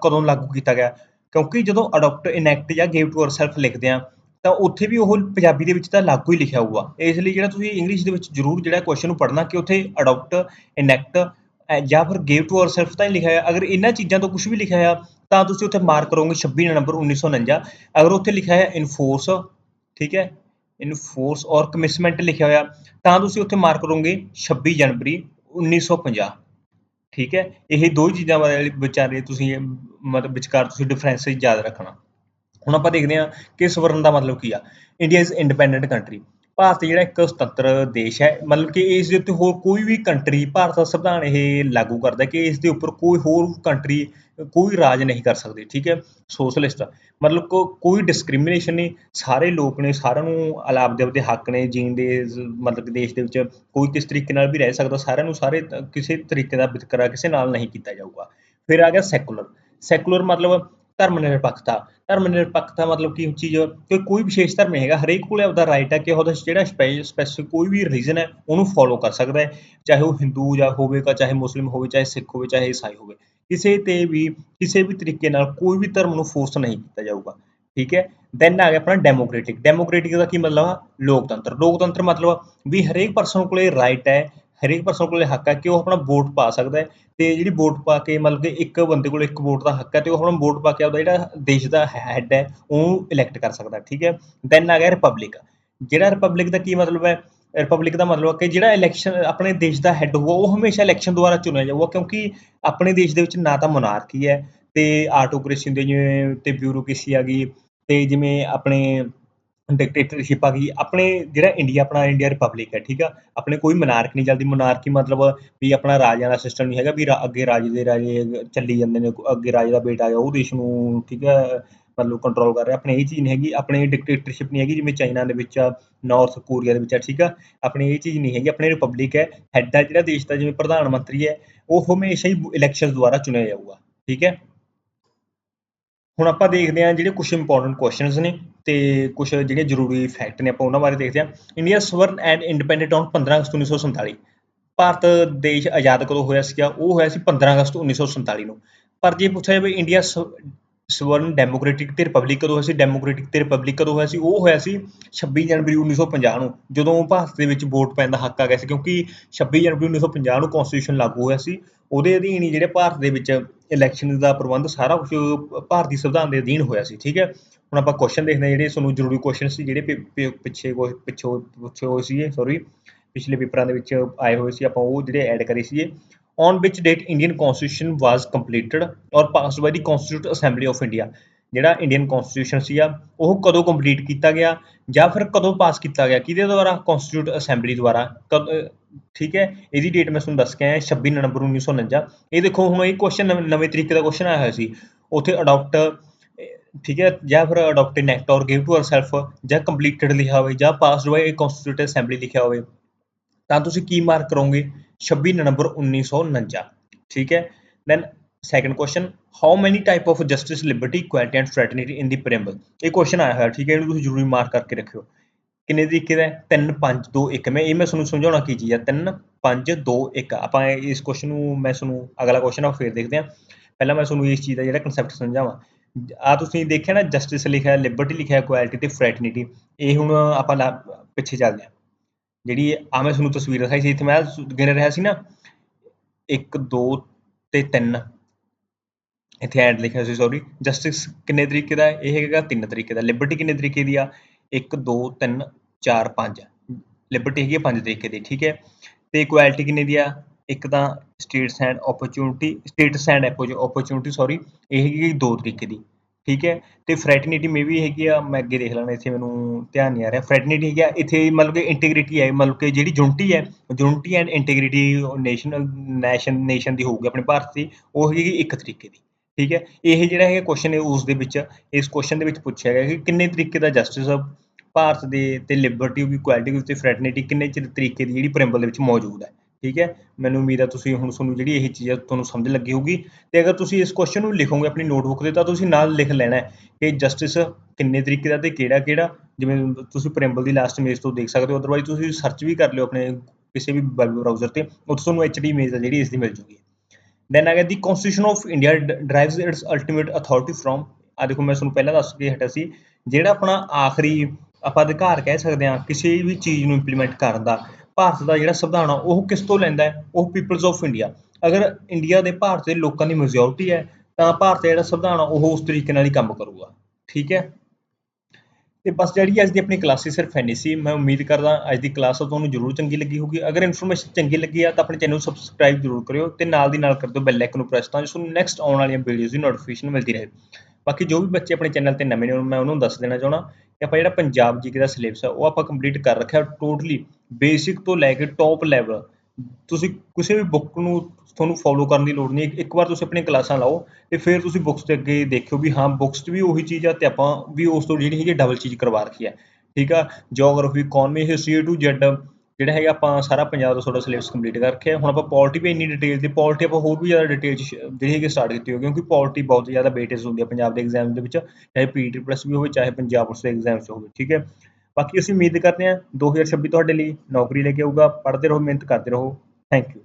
ਕਦੋਂ ਲਾਗੂ ਕੀਤਾ ਗਿਆ? ਕਿਉਂਕਿ ਜਦੋਂ ਅਡਾਪਟ ਇਨੈਕਟ ਜਾਂ ਗਿਵ ਟੂ ਆਵਰਸੈਲਫ ਲਿਖਦੇ ਆ ਤਾਂ ਉੱਥੇ ਵੀ ਉਹ ਪੰਜਾਬੀ ਦੇ ਵਿੱਚ ਤਾਂ ਲਾਗੂ ਹੀ ਲਿਖਿਆ ਹੋਊਗਾ। ਇਸ ਲਈ ਜਿਹੜਾ ਤੁਸੀਂ ਇੰਗਲਿਸ਼ ਦੇ ਵਿੱਚ ਜ਼ਰੂਰ ਜਿਹੜਾ ਕੁਐਸਚਨ ਨੂੰ ਪੜ੍ਹਨਾ ਕਿ ਉੱਥੇ ਅਡਾਪਟ ਇਨੈਕਟ ਜਾਂ ਫਿਰ ਗਿਵ ਟੂ ਆਵਰਸੈਲਫ ਤਾਂ ਹੀ ਲਿਖਿਆ ਹੈ ਅਗਰ ਇਹਨਾਂ ਚੀਜ਼ਾਂ ਤੋਂ ਕੁਝ ਵੀ ਲਿਖਿਆ ਹੈ ਤਾਂ ਤੁਸੀਂ ਉੱਥੇ ਮਾਰਕ ਕਰੋਗੇ 26 ਨਵੰਬਰ 1949 ਅਗਰ ਉੱਥੇ ਲਿਖਿਆ ਹੈ ਇਨਫੋਰਸ ਠੀਕ ਹੈ ਇਨਫੋਰਸ ਔਰ ਕਮਿਟਮੈਂਟ ਲਿਖਿਆ ਹੋਇਆ, ਤਾਂ ਤੁਸੀਂ ਉੱਥੇ ਮਾਰਕ ਕਰੋਗੇ 26 ਜਨਵਰੀ 1950 ਠੀਕ ਹੈ, ਇਹ ਦੋ ਹੀ ਚੀਜ਼ਾਂ ਬਾਰੇ ਵਿਚਾਰੇ ਤੁਸੀਂ, ਮਤਲਬ ਵਿਚਕਾਰ ਤੁਸੀਂ ਡਿਫਰੈਂਸ ਯਾਦ ਰੱਖਣਾ। ਹੁਣ ਆਪਾਂ ਦੇਖਦੇ ਹਾਂ ਕਿ ਸਵਰਨ ਦਾ ਮਤਲਬ ਕੀ ਆ। India is independent country Bharat ਜਿਹੜਾ ਇੱਕ ਸੁਤੰਤਰ ਦੇਸ਼ ਹੈ, ਮਤਲਬ ਕਿ ਇਸ ਦੇ ਉੱਤੇ ਹੋਰ ਕੋਈ ਵੀ ਕੰਟਰੀ ਭਾਰਤ ਦਾ ਸੰਵਿਧਾਨ ਇਹ ਲਾਗੂ ਕਰਦਾ ਕਿ ਇਸ ਦੇ ਉੱਪਰ ਕੋਈ ਹੋਰ ਕੰਟਰੀ ਕੋਈ ਰਾਜ ਨਹੀਂ ਕਰ ਸਕਦੇ, ਠੀਕ ਹੈ ਸੋਸ਼ਲਿਸਟ ਮਤਲਬ ਕੋ, ਕੋਈ ਡਿਸਕ੍ਰਿਮੀਨੇਸ਼ਨ ਨਹੀਂ, ਸਾਰੇ ਲੋਕ ਨੇ, ਸਾਰਿਆਂ ਨੂੰ ਅਲਾਪ ਦੇ ਆਪਦੇ ਹੱਕ ਨੇ, ਜੀਣ ਦੇ ਮਤਲਬ ਦੇਸ਼ ਦੇ ਵਿੱਚ ਕੋਈ ਕਿਸ ਤਰੀਕੇ ਨਾਲ ਵੀ ਰਹਿ ਸਕਦਾ, ਸਾਰਿਆਂ ਨੂੰ ਸਾਰੇ ਕਿਸੇ ਤਰੀਕੇ ਦਾ ਵਿਤਕਰਾ ਕਿਸੇ ਨਾਲ ਨਹੀਂ ਕੀਤਾ ਜਾਊਗਾ। ਫਿਰ ਆ ਗਿਆ ਸੈਕੂਲਰ ਸੈਕੂਲਰ ਮਤਲਬ ਧਰਮ ਨਿਰਪੱਖਤਾ ਧਰਮ ਨਿਰਪੱਖਤਾ ਮਤਲਬ ਕੀ ਚੀਜ਼, ਕਿ ਕੋਈ ਵਿਸ਼ੇਸ਼ ਧਰਮ ਨਹੀਂ ਹੈਗਾ, ਹਰੇਕ ਕੋਲੇ ਆਪਦਾ ਰਾਈਟ ਹੈ ਕਿ ਉਹਦਾ ਜਿਹੜਾ ਸਪੈਸਿਫਿਕ ਕੋਈ ਵੀ ਰੀਜਨ ਹੈ, ਉਹਨੂੰ ਫੋਲੋ ਕਰ ਸਕਦਾ ਹੈ, ਚਾਹੇ ਉਹ ਹਿੰਦੂ ਜਾਂ ਹੋਵੇਗਾ ਚਾਹੇ ਮੁਸਲਿਮ ਹੋਵੇ, ਚਾਹੇ ਸਿੱਖ ਹੋਵੇ, ਚਾਹੇ ਈਸਾਈ ਹੋਵੇ। ਕਿਸੇ ਤੇ ਵੀ, ਕਿਸੇ ਵੀ ਤਰੀਕੇ ਨਾਲ ਕੋਈ ਵੀ ਧਰਮ ਨੂੰ ਫੋਰਸ ਨਹੀਂ ਕੀਤਾ ਜਾਊਗਾ। ਠੀਕ ਹੈ? ਦੈਨ ਆ ਗਿਆ ਆਪਣਾ ਡੈਮੋਕ੍ਰੈਟਿਕ ਡੈਮੋਕ੍ਰੈਟਿਕ ਦਾ ਕੀ ਮਤਲਬ ਆ? ਲੋਕਤੰਤਰ। ਲੋਕਤੰਤਰ ਮਤਲਬ ਵੀ ਹਰੇਕ ਪਰਸਨ ਕੋਲੇ ਰਾਈਟ ਹੈ, ਹਰੇਕ ਪਰਸਨ ਕੋਲੇ ਹੱਕ ਹੈ ਕਿ ਉਹ ਆਪਣਾ ਵੋਟ ਪਾ ਸਕਦਾ ਹੈ ਤੇ ਜਿਹੜੀ ਵੋਟ ਪਾ ਕੇ ਮਤਲਬ ਕਿ ਇੱਕ ਬੰਦੇ ਕੋਲ ਇੱਕ ਵੋਟ ਦਾ ਹੱਕ ਹੈ ਤੇ ਉਹ ਆਪਣਾ ਵੋਟ ਪਾ ਕੇ ਆਪਦਾ ਜਿਹੜਾ ਦੇਸ਼ ਦਾ ਹੈੱਡ ਹੈ ਉਹਨੂੰ ਇਲੈਕਟ ਕਰ ਸਕਦਾ ਠੀਕ ਹੈ? ਦੈਨ ਆ ਗਿਆ ਰਿਪਬਲਿਕ ਜਿਹੜਾ ਰਿਪਬਲਿਕ ਦਾ ਕੀ ਮਤਲਬ ਹੈ? ਰਿਪਬਲਿਕ ਦਾ ਮਤਲਬ ਹੈ ਕਿ ਜਿਹੜਾ ਇਲੈਕਸ਼ਨ ਆਪਣੇ ਦੇਸ਼ ਦਾ ਹੈੱਡ ਹੋਊਗਾ, ਉਹ ਹਮੇਸ਼ਾ ਇਲੈਕਸ਼ਨ ਦੁਆਰਾ ਚੁਣਿਆ ਜਾਊਗਾ, ਕਿਉਂਕਿ ਆਪਣੇ ਦੇਸ਼ ਦੇ ਵਿੱਚ ਨਾ ਤਾਂ ਮੋਨਾਰਕੀ ਹੈ ਤੇ ਆਟੋਕ੍ਰੇਸੀ ਹੁੰਦੀ ਜਿਵੇਂ ਤੇ ਬਿਊਰੋਕ੍ਰੇਸੀ ਆ ਗਈ ਤੇ ਜਿਵੇਂ ਆਪਣੇ ਡਿਕਟੇਟਰਸ਼ਿਪ ਆ ਗਈ, ਆਪਣੇ ਜਿਹੜਾ ਇੰਡੀਆ ਆਪਣਾ ਇੰਡੀਆ ਰਿਪਬਲਿਕ ਹੈ, ਠੀਕ ਆ? ਆਪਣੇ ਕੋਈ ਮਨਾਰਕ ਨਹੀਂ ਚੱਲਦੀ ਮਨਾਰਕੀ ਮਤਲਬ ਵੀ ਆਪਣਾ ਰਾਜਿਆਂ ਦਾ ਸਿਸਟਮ ਨਹੀਂ ਹੈਗਾ, ਵੀ ਰਾ- ਅੱਗੇ ਰਾਜੇ ਦੇ ਰਾਜੇ ਚੱਲੀ ਜਾਂਦੇ ਨੇ, ਅੱਗੇ ਰਾਜੇ ਦਾ ਬੇਟਾ ਆ, ਉਹ ਦੇਸ਼ ਨੂੰ, ਠੀਕ ਹੈ ਮਤਲਬ ਕੰਟਰੋਲ ਕਰ ਰਿਹਾ ਆਪਣੇ ਇਹ ਚੀਜ਼ ਨਹੀਂ ਹੈਗੀ, ਆਪਣੇ ਡਿਕਟੇਟਰਸ਼ਿਪ ਨਹੀਂ ਹੈਗੀ, ਜਿਵੇਂ ਚਾਈਨਾ ਦੇ ਵਿੱਚ ਆ ਨਾਰਥ ਕੋਰੀਆ ਦੇ ਵਿੱਚ ਆ, ਠੀਕ ਆ? ਆਪਣੀ ਇਹ ਚੀਜ਼ ਨਹੀਂ ਹੈਗੀ, ਆਪਣੇ ਰਿਪਬਲਿਕ ਹੈ। ਹੈੱਡ ਆ ਜਿਹੜਾ ਦੇਸ਼ ਦਾ, ਜਿਵੇਂ ਪ੍ਰਧਾਨ ਮੰਤਰੀ ਹੈ, ਉਹ ਹਮੇਸ਼ਾ ਹੀ ਇਲੈਕਸ਼ਨ ਦੁਆਰਾ ਚੁਣਿਆ ਜਾਊਗਾ, ਠੀਕ ਹੈ? ਹੁਣ ਆਪਾਂ ਦੇਖਦੇ ਹਾਂ ਜਿਹੜੇ ਕੁਝ ਇੰਪੋਰਟੈਂਟ ਕੁਐਸਚਨਸ ਨੇ ਤੇ ਕੁਝ ਜਿਹੜੇ ਜ਼ਰੂਰੀ ਫੈਕਟ ਨੇ ਆਪਾਂ ਉਹਨਾਂ ਬਾਰੇ ਦੇਖਦੇ ਹਾਂ। India sovereign and independent on 15 ਅਗਸਤ 1947 ਭਾਰਤ ਦੇਸ਼ ਆਜ਼ਾਦ ਕਦੋਂ ਹੋਇਆ ਸੀਗਾ? ਉਹ ਹੋਇਆ ਸੀ 15 ਅਗਸਤ 1947 ਨੂੰ। ਪਰ ਜੇ ਪੁੱਛਿਆ ਜਾਵੇ ਇੰਡੀਆ ਸਵਰਨ ਡੈਮੋਕ੍ਰੈਟਿਕ ਤੇ ਰਿਪਬਲਿਕ ਕਦੋਂ ਹੋਇਆ ਸੀ? ਡੈਮੋਕ੍ਰੈਟਿਕ ਤੇ ਰਿਪਬਲਿਕ ਕਦੋਂ ਹੋਇਆ ਸੀ? ਉਹ ਹੋਇਆ ਸੀ 26 ਜਨਵਰੀ 1950 ਨੂੰ, ਜਦੋਂ ਭਾਰਤ ਦੇ ਵਿੱਚ ਵੋਟ ਪੈਣ ਦਾ ਹੱਕ ਆ ਗਿਆ ਸੀ, ਕਿਉਂਕਿ 26 ਜਨਵਰੀ 1950 ਨੂੰ ਕਨਸਟੀਟਿਊਸ਼ਨ ਲਾਗੂ ਹੋਇਆ ਸੀ। ਉਹਦੇ ਅਧੀਨ ਹੀ ਜਿਹੜੇ ਭਾਰਤ ਦੇ ਵਿੱਚ ਇਲੈਕਸ਼ਨ ਦਾ ਪ੍ਰਬੰਧ ਸਾਰਾ ਕੁਝ ਭਾਰਤੀ ਸੰਵਿਧਾਨ ਦੇ ਅਧੀਨ ਹੋਇਆ ਸੀ, ਠੀਕ ਹੈ? ਹੁਣ ਆਪਾਂ ਕੁਐਸਚਨ ਦੇਖਦੇ ਹਾਂ, ਜਿਹੜੇ ਤੁਹਾਨੂੰ ਜ਼ਰੂਰੀ ਕੁਐਸਚਨ ਸੀ, ਜਿਹੜੇ ਪੇ- ਪਿੱਛੇ ਕੁਛ- ਪਿੱਛੋਂ ਪੁੱਛੇ ਹੋਏ ਸੀਗੇ ਸੌਰੀ ਪਿਛਲੇ ਪੇਪਰਾਂ ਦੇ ਵਿੱਚ ਆਏ ਹੋਏ ਸੀ, ਆਪਾਂ ਉਹ ਜਿਹੜੇ ਐਡ ਕਰੇ ਸੀਗੇ। On which date Indian constitution was completed or passed by the constituent assembly of India ਜਿਹੜਾ ਇੰਡੀਅਨ ਕਨਸਟੀਟਿਊਸ਼ਨ ਸੀਗਾ, ਉਹ ਕਦੋਂ ਕੰਪਲੀਟ ਕੀਤਾ ਗਿਆ ਜਾਂ ਫਿਰ ਕਦੋਂ ਪਾਸ ਕੀਤਾ ਗਿਆ, ਕਿਹਦੇ ਦੁਆਰਾ? ਕਨਸਟੀਟਿਊਟ ਅਸੈਂਬਲੀ ਦੁਆਰਾ। ਕਦ ਠੀਕ ਹੈ? ਇਹਦੀ ਡੇਟ ਮੈਂ ਤੁਹਾਨੂੰ ਦੱਸ ਕੇ ਆਇਆ 26 ਨਵੰਬਰ 1949 ਇਹ ਦੇਖੋ, ਹੁਣ ਇਹ ਕੁਐਸਚਨ ਨਵੇਂ ਤਰੀਕੇ ਦਾ ਕੁਐਸਚਨ ਆਇਆ ਹੋਇਆ ਸੀ। ਉੱਥੇ ਅਡਾਪਟ ਠੀਕ ਹੈ? ਜਾਂ ਫਿਰ adopt enact or give to ourself ਜਾਂ ਕੰਪਲੀਟਡ ਲਿਖਿਆ ਹੋਵੇ ਜਾਂ ਪਾਸਡ ਬਾਈ ਕਨਸਟੀਟਿਊਟ ਅਸੈਂਬਲੀ ਲਿਖਿਆ ਹੋਵੇ। ਤਾਂ ਤੁਸੀਂ ਕੀ ਮਾਰਕ ਕਰੋਗੇ? 26 ਨਵੰਬਰ 1949 ਠੀਕ ਹੈ? Then second question how many type of justice liberty equality and fraternity in the preamble ਇਹ ਕੁਐਸਚਨ ਆਇਆ ਹੋਇਆ, ਠੀਕ ਹੈ? ਇਹਨੂੰ ਤੁਸੀਂ ਜ਼ਰੂਰੀ ਮਾਰਕ ਕਰਕੇ ਰੱਖਿਓ। ਕਿੰਨੇ ਤਰੀਕੇ ਦਾ 3 5 2 1 ਮੈਂ, ਇਹ ਮੈਂ ਤੁਹਾਨੂੰ ਸਮਝਾਉਣਾ ਕੀ ਚੀਜ਼ ਹੈ 3 5 2 1 ਆਪਾਂ ਇਸ ਕੁਐਸਚਨ ਨੂੰ ਮੈਂ ਤੁਹਾਨੂੰ ਅਗਲਾ ਕੁਐਸਚਨ ਆ, ਫੇਰ ਦੇਖਦੇ ਹਾਂ ਪਹਿਲਾਂ ਮੈਂ ਤੁਹਾਨੂੰ ਇਸ ਚੀਜ਼ ਦਾ ਜਿਹੜਾ ਕਨਸੈਪਟ ਸਮਝਾਵਾਂ। ਆ ਤੁਸੀਂ ਦੇਖਿਆ ਨਾ ਜਸਟਿਸ ਲਿਖਿਆ ਲਿਬਰਟੀ ਲਿਖਿਆ ਇਕੁਐਲਿਟੀ ਤੇ ਫ੍ਰੈਟਰਨਿਟੀ ਇਹ ਹੁਣ ਆਪਾਂ ਲਾ- ਪਿੱਛੇ ਚੱਲਦੇ ਹਾਂ ਜਿਹੜੀ ਆ ਮੈਂ ਤੁਹਾਨੂੰ ਤਸਵੀਰ ਦਿਖਾਈ ਸੀ, ਇੱਥੇ ਮੈਂ ਗਿਣ ਰਿਹਾ ਸੀ ਨਾ 1 2 ਤੇ 3 ਇੱਥੇ ਐਂਡ ਲਿਖਿਆ ਸੀ ਸੌਰੀ ਜਸਟਿਸ ਕਿੰਨੇ ਤਰੀਕੇ ਦਾ ਇਹ ਹੈਗਾ ਤਿੰਨ ਤਰੀਕੇ ਦਾ। ਲਿਬਰਟੀ ਕਿੰਨੇ ਤਰੀਕੇ ਦੀ ਆ? 1 2 3 4 5 ਲਿਬਰਟੀ ਹੈਗੀ ਆ ਪੰਜ ਤਰੀਕੇ ਦੀ, ਠੀਕ ਹੈ? ਤੇ ਇਕੁਐਲਿਟੀ ਕਿੰਨੇ ਦੀ ਆ? ਇੱਕ ਤਾਂ status and opportunity status and opportunity sorry ਇਹ ਹੈਗੀ ਦੋ ਤਰੀਕੇ ਦੀ। ਠੀਕ ਹੈ? ਤੇ ਫਰੈਟਰਨਿਟੀ ਮੇ ਵੀ ਹੈਗੀ ਆ, ਮੈਂ ਅੱਗੇ ਦੇਖ ਲੈਣਾ ਇੱਥੇ ਮੈਨੂੰ ਧਿਆਨ ਨਹੀਂ ਆ ਰਿਹਾ। ਫਰੈਟਰਨਿਟੀ ਹੈਗੀ ਆ, ਇੱਥੇ ਮਤਲਬ ਕਿ ਇੰਟੀਗ੍ਰਿਟੀ ਹੈ, ਮਤਲਬ ਕਿ ਜਿਹੜੀ ਯੂਨਿਟੀ ਹੈ unity and integrity national nation nation ਦੀ ਹੋਊਗੀ ਆਪਣੇ ਭਾਰਤ ਦੀ, ਉਹ ਹੈਗੀ ਇੱਕ ਤਰੀਕੇ ਦੀ, ਠੀਕ ਹੈ? ਇਹ ਜਿਹੜਾ ਹੈਗਾ ਕੁਐਸਚਨ ਹੈ, ਉਸ ਦੇ ਵਿੱਚ, ਇਸ ਕੁਐਸਚਨ ਦੇ ਵਿੱਚ ਪੁੱਛਿਆ ਗਿਆ ਕਿ ਕਿੰਨੇ ਤਰੀਕੇ ਦਾ ਜਸਟਿਸ ਭਾਰਤ ਦੇ ਤੇ ਲਿਬਰਟੀ ਵੀ ਇਕੁਐਲਿਟੀ ਤੇ ਫਰੈਟਰਨਿਟੀ ਕਿੰਨੇ ਤਰੀਕੇ ਦੀ ਜਿਹੜੀ ਪ੍ਰਿੰਬਲ ਦੇ ਵਿੱਚ ਮੌਜੂਦ ਹੈ? ਠੀਕ ਹੈ? ਮੈਨੂੰ ਉਮੀਦ ਹੈ ਤੁਸੀਂ ਹੁਣ ਤੁਹਾਨੂੰ ਜਿਹੜੀ ਇਹ ਚੀਜ਼ ਹੈ ਤੁਹਾਨੂੰ ਸਮਝ ਲੱਗੀ ਹੋਊਗੀ। ਤੇ ਅਗਰ ਤੁਸੀਂ ਇਸ ਕੁਐਸਚਨ ਨੂੰ ਲਿਖੋਗੇ ਆਪਣੀ ਨੋਟਬੁੱਕ ਤੇ, ਤਾਂ ਤੁਸੀਂ ਨਾਲ ਲਿਖ ਲੈਣਾ ਹੈ ਕਿ ਜਸਟਿਸ ਕਿੰਨੇ ਤਰੀਕੇ ਦਾ ਤੇ ਕਿਹੜਾ ਕਿਹੜਾ। ਜਿਵੇਂ ਤੁਸੀਂ ਪ੍ਰਿੰਬਲ ਦੀ ਲਾਸਟ ਇਮੇਜ ਤੋਂ ਦੇਖ ਸਕਦੇ ਹੋ ਅਦਰਵਾਈਜ਼ ਤੁਸੀਂ ਸਰਚ ਵੀ ਕਰ ਲਿਓ ਆਪਣੇ ਕਿਸੇ ਵੀ ਵੈਬ ਬ੍ਰਾਊਜ਼ਰ ਤੇ, ਉੱਥੇ ਤੁਹਾਨੂੰ ਐਚਡੀ ਇਮੇਜ ਹੈ ਜਿਹੜੀ ਇਸ ਦੀ ਮਿਲ ਜੂਗੀ। ਦੈਨ ਆ ਗਿਆ the constitution of India derives its ultimate authority from ਆ ਦੇਖੋ, ਮੈਂ ਤੁਹਾਨੂੰ ਪਹਿਲਾਂ ਦੱਸ ਕੇ ਹਟਿਆ ਸੀ, ਜਿਹੜਾ ਆਪਣਾ ਆਖਰੀ ਆਪਾਂ ਅਧਿਕਾਰ ਕਹਿ ਸਕਦੇ ਹਾਂ, ਕਿਸੇ ਵੀ ਚੀਜ਼ ਨੂੰ ਇੰਪਲੀਮੈਂਟ ਕਰਨ ਦਾ। ਭਾਰਤ ਦਾ ਜਿਹੜਾ ਸੰਵਿਧਾਨ ਆ, ਉਹ ਕਿਸ ਤੋਂ ਲੈਂਦਾ ਉਹ ਪੀਪਲਸ ਆਫ ਇੰਡੀਆ ਅਗਰ ਇੰਡੀਆ ਦੇ ਭਾਰਤ ਦੇ ਲੋਕਾਂ ਦੀ ਮੈਜੋਰਟੀ ਹੈ, ਤਾਂ ਭਾਰਤ ਦਾ ਜਿਹੜਾ ਸੰਵਿਧਾਨ ਆ, ਉਹ ਉਸ ਤਰੀਕੇ ਨਾਲ ਹੀ ਕੰਮ ਕਰੂਗਾ। ਠੀਕ ਹੈ? ਤੇ ਬਸ ਜਿਹੜੀ ਅੱਜ ਦੀ ਆਪਣੀ ਕਲਾਸ ਸੀ, ਸਿਰਫ ਐਨੀ ਸੀ। ਮੈਂ ਉਮੀਦ ਕਰਦਾ ਅੱਜ ਦੀ ਕਲਾਸ ਤੁਹਾਨੂੰ ਜ਼ਰੂਰ ਚੰਗੀ ਲੱਗੀ ਹੋਊਗੀ। ਅਗਰ ਇਨਫੋਰਮੇਸ਼ਨ ਚੰਗੀ ਲੱਗੀ ਆ, ਤਾਂ ਆਪਣੇ ਚੈਨਲ ਨੂੰ ਸਬਸਕ੍ਰਾਈਬ ਜ਼ਰੂਰ ਕਰਿਓ ਤੇ ਨਾਲ ਦੀ ਨਾਲ ਕਰ ਦਿਓ ਬੈਲ ਆਈਕਨ ਨੂੰ ਪ੍ਰੈਸ ਤਾਂ ਜੋ ਤੁਹਾਨੂੰ ਨੈਕਸਟ ਆਉਣ ਵਾਲੀਆਂ ਵੀਡੀਓਜ਼ ਦੀ ਨੋਟੀਫਿਕੇਸ਼ਨ ਮਿਲਦੀ ਰਹੇ। ਬਾਕੀ ਜੋ ਵੀ ਬੱਚੇ ਆਪਣੇ ਚੈਨਲ ਤੇ ਨਵੇਂ ਨੇ ਮੈਂ ਉਹਨਾਂ ਨੂੰ ਦੱਸ ਦੇਣਾ ਚਾਹਣਾ ਕਿ ਆਪਾਂ ਜਿਹੜਾ ਪੰਜਾਬ ਜੀਕੇ ਦਾ ਸਿਲੇਬਸ ਆ, ਉਹ ਆਪਾਂ ਕੰਪਲੀਟ ਕਰ ਰੱਖਿਆ ਟੋਟਲੀ ਬੇਸਿਕ ਤੋਂ ਲੈ ਕੇ ਟੌਪ ਲੈਵਲ ਤੁਸੀਂ ਕਿਸੇ ਵੀ ਬੁੱਕ ਨੂੰ ਤੁਹਾਨੂੰ ਫੋਲੋ ਕਰਨ ਦੀ ਲੋੜ ਨਹੀਂ, ਇੱਕ ਵਾਰ ਤੁਸੀਂ ਆਪਣੀਆਂ ਕਲਾਸਾਂ ਲਾਓ ਅਤੇ ਫਿਰ ਤੁਸੀਂ ਬੁੱਕਸ ਦੇ ਅੱਗੇ ਦੇਖਿਓ ਵੀ ਹਾਂ ਬੁੱਕਸ 'ਚ ਵੀ ਉਹੀ ਚੀਜ਼ ਆ ਅਤੇ ਆਪਾਂ ਵੀ ਉਸ ਤੋਂ ਜਿਹੜੀ ਹੈਗੀ ਡਬਲ ਚੀਜ਼ ਕਰਵਾ ਰੱਖੀ ਹੈ ਠੀਕ ਆ? Geography economy history to Z ਜਿਹੜਾ ਹੈਗਾ ਆਪਾਂ ਸਾਰਾ ਪੰਜਾਬ ਦਾ ਤੁਹਾਡਾ ਸਿਲੇਬਸ ਕੰਪਲੀਟ ਕਰ ਰੱਖਿਆ। ਹੁਣ ਆਪਾਂ ਪੋਲਿਟੀ ਵੀ ਇੰਨੀ ਡਿਟੇਲ ਤੇ ਪੋਲਿਟੀ ਆਪਾਂ ਹੋਰ ਵੀ ਜ਼ਿਆਦਾ ਡਿਟੇਲ ਚ ਜਿਹੜੀ ਹੈਗੀ ਸਟਾਰਟ ਕੀਤੀ ਹੋਈ ਕਿਉਂਕਿ ਪੋਲਿਟੀ ਬਹੁਤ ਜ਼ਿਆਦਾ ਵੇਟੇਜ ਹੁੰਦੀ ਹੈ ਪੰਜਾਬ ਦੇ ਐਗਜ਼ਾਮ ਦੇ ਵਿੱਚ, ਚਾਹੇ ਪੀਟੀ ਪਲੱਸ ਵੀ ਹੋਵੇ, ਚਾਹੇ ਪੰਜਾਬ ਪੁਲਿਸ ਦੇ ਐਗਜ਼ਾਮ 'ਚ ਹੋਵੇ, ਠੀਕ ਹੈ? ਬਾਕੀ ਅਸੀਂ ਉਮੀਦ ਕਰਦੇ ਹਾਂ 2026 ਤੁਹਾਡੇ ਲਈ ਨੌਕਰੀ ਲੈ ਕੇ ਆਊਗਾ, ਪੜ੍ਹਦੇ ਰਹੋ, ਮਿਹਨਤ ਕਰਦੇ ਰਹੋ। Thank you